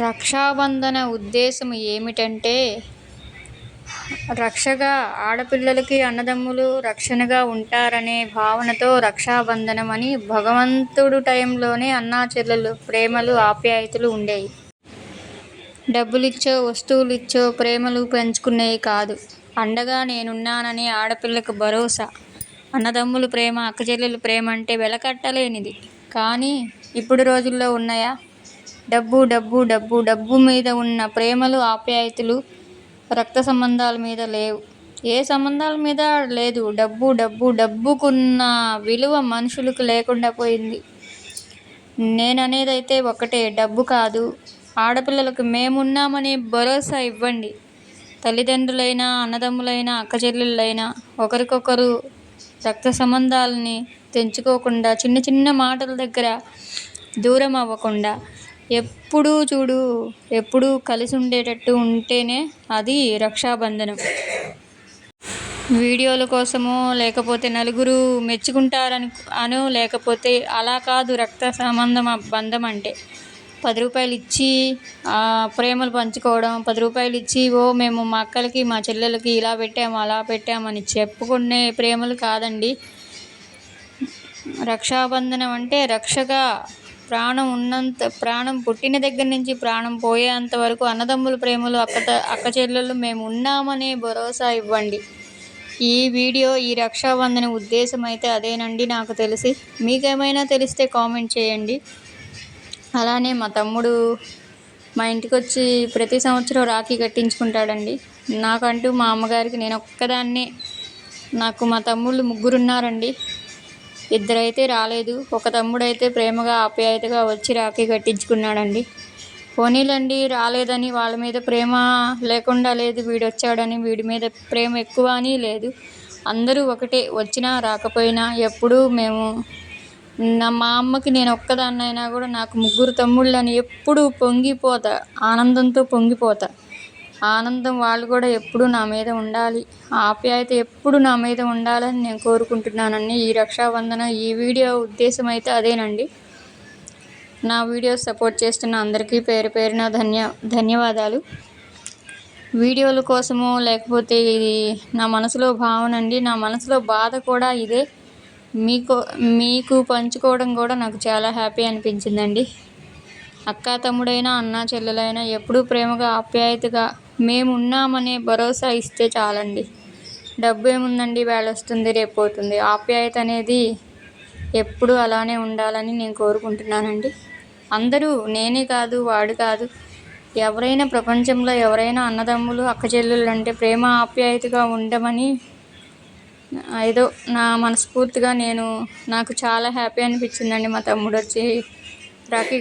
రక్షాబంధన ఉద్దేశం ఏమిటంటే రక్షగా ఆడపిల్లలకి అన్నదమ్ములు రక్షణగా ఉంటారనే భావనతో రక్షాబంధనం అని భగవంతుడు టైంలోనే అన్నా చెల్లెలు ప్రేమలు ఆప్యాయతలు ఉండేవి డబ్బులిచ్చో వస్తువులిచ్చో ప్రేమలు పెంచుకునేవి కాదు. అండగా నేనున్నాననే ఆడపిల్లకు భరోసా. అన్నదమ్ములు ప్రేమ అక్కచెల్లెలు ప్రేమ అంటే వెలకట్టలేనిది. కానీ ఇప్పుడు రోజుల్లో ఉన్నాయా? డబ్బు డబ్బు డబ్బు డబ్బు మీద ఉన్న ప్రేమలు ఆప్యాయతలు రక్త సంబంధాల మీద లేవు. ఏ సంబంధాల మీద లేదు. డబ్బు డబ్బు డబ్బుకున్న విలువ మనుషులకు లేకుండా పోయింది. నేను అనేది అయితే ఒకటే డబ్బు కాదు. ఆడపిల్లలకు మేమున్నామనే భరోసా ఇవ్వండి. తల్లిదండ్రులైనా అన్నదమ్ములైనా అక్కచెల్లెళ్ళైనా ఒకరికొకరు రక్త సంబంధాలని తెంచుకోకుండా చిన్న చిన్న మాటల దగ్గర దూరం అవ్వకుండా ఎప్పుడూ చూడు ఎప్పుడూ కలిసి ఉండేటట్టు ఉంటేనే అది రక్షాబంధనం. వీడియోల కోసమో లేకపోతే నలుగురు మెచ్చుకుంటారని అను లేకపోతే అలా కాదు రక్త సంబంధం బంధం అంటే. పది రూపాయలు ఇచ్చి ప్రేమలు పంచుకోవడం పది రూపాయలు ఇచ్చి ఓ మేము మా అక్కలకి మా చెల్లెలకి ఇలా పెట్టాము అలా పెట్టామని చెప్పుకునే ప్రేమలు కాదండి. రక్షాబంధనం అంటే రక్షగా ప్రాణం ఉన్నంత ప్రాణం పుట్టిన దగ్గర నుంచి ప్రాణం పోయేంత వరకు అన్నదమ్ముల ప్రేమలు అక్క అక్క చెల్లెళ్ళు మేము ఉన్నామనే భరోసా ఇవ్వండి. ఈ వీడియో ఈ రక్షాబంధన ఉద్దేశం అయితే అదేనండి నాకు తెలిసి. మీకేమైనా తెలిస్తే కామెంట్ చేయండి. అలానే మా తమ్ముడు మా ఇంటికి వచ్చి ప్రతి సంవత్సరం రాఖీ కట్టించుకుంటాడండి. నాకంటూ మా అమ్మగారికి నేను ఒక్కదాన్నే నాకు మా తమ్ముళ్ళు ముగ్గురు ఉన్నారండి ఇద్దరైతే రాలేదు. ఒక తమ్ముడైతే ప్రేమగా ఆప్యాయతగా వచ్చి రాఖీ కట్టించుకున్నాడండి. పోనీలండి రాలేదని వాళ్ళ మీద ప్రేమ లేకుండా లేదు. వీడు వచ్చాడని వీడి మీద ప్రేమ ఎక్కువ అని లేదు. అందరూ ఒకటే వచ్చినా రాకపోయినా ఎప్పుడూ మేము నా మా అమ్మకి నేను ఒక్కదాన్నైనా కూడా నాకు ముగ్గురు తమ్ముళ్ళని ఎప్పుడూ పొంగిపోతా ఆనందంతో పొంగిపోతా. ఆనందం వాళ్ళు కూడా ఎప్పుడు నా మీద ఉండాలి. ఆప్యాయత ఎప్పుడు నా మీద ఉండాలని నేను కోరుకుంటున్నానండి. ఈ రక్షాబంధన ఈ వీడియో ఉద్దేశం అయితే అదేనండి. నా వీడియోస్ సపోర్ట్ చేస్తున్న అందరికీ పేరు పేరున ధన్య ధన్యవాదాలు. వీడియోల కోసమో లేకపోతే ఇది నా మనసులో భావన అండి. నా మనసులో బాధ కూడా ఇదే. మీకు మీకు పంచుకోవడం కూడా నాకు చాలా హ్యాపీ అనిపించిందండి. అక్క తమ్ముడైనా అన్న చెల్లెలైనా ఎప్పుడూ ప్రేమగా ఆప్యాయతగా మేము ఉన్నామనే భరోసా ఇస్తే చాలండి. డబ్బు ఏముందండి వేళ వస్తుంది రేపు పోతుంది ఆప్యాయత అనేది ఎప్పుడు అలానే ఉండాలని నేను కోరుకుంటున్నానండి. అందరూ నేనే కాదు వాడు కాదు. ఎవరైనా ప్రపంచంలో ఎవరైనా అన్నదమ్ములు అక్కచెల్లెళ్ళు అంటే ప్రేమ ఆప్యాయతగా ఉండమని ఏదో నా మనస్ఫూర్తిగా నేను నాకు చాలా హ్యాపీ అనిపించిందండి మా తమ్ముడు వచ్చి రాఖీ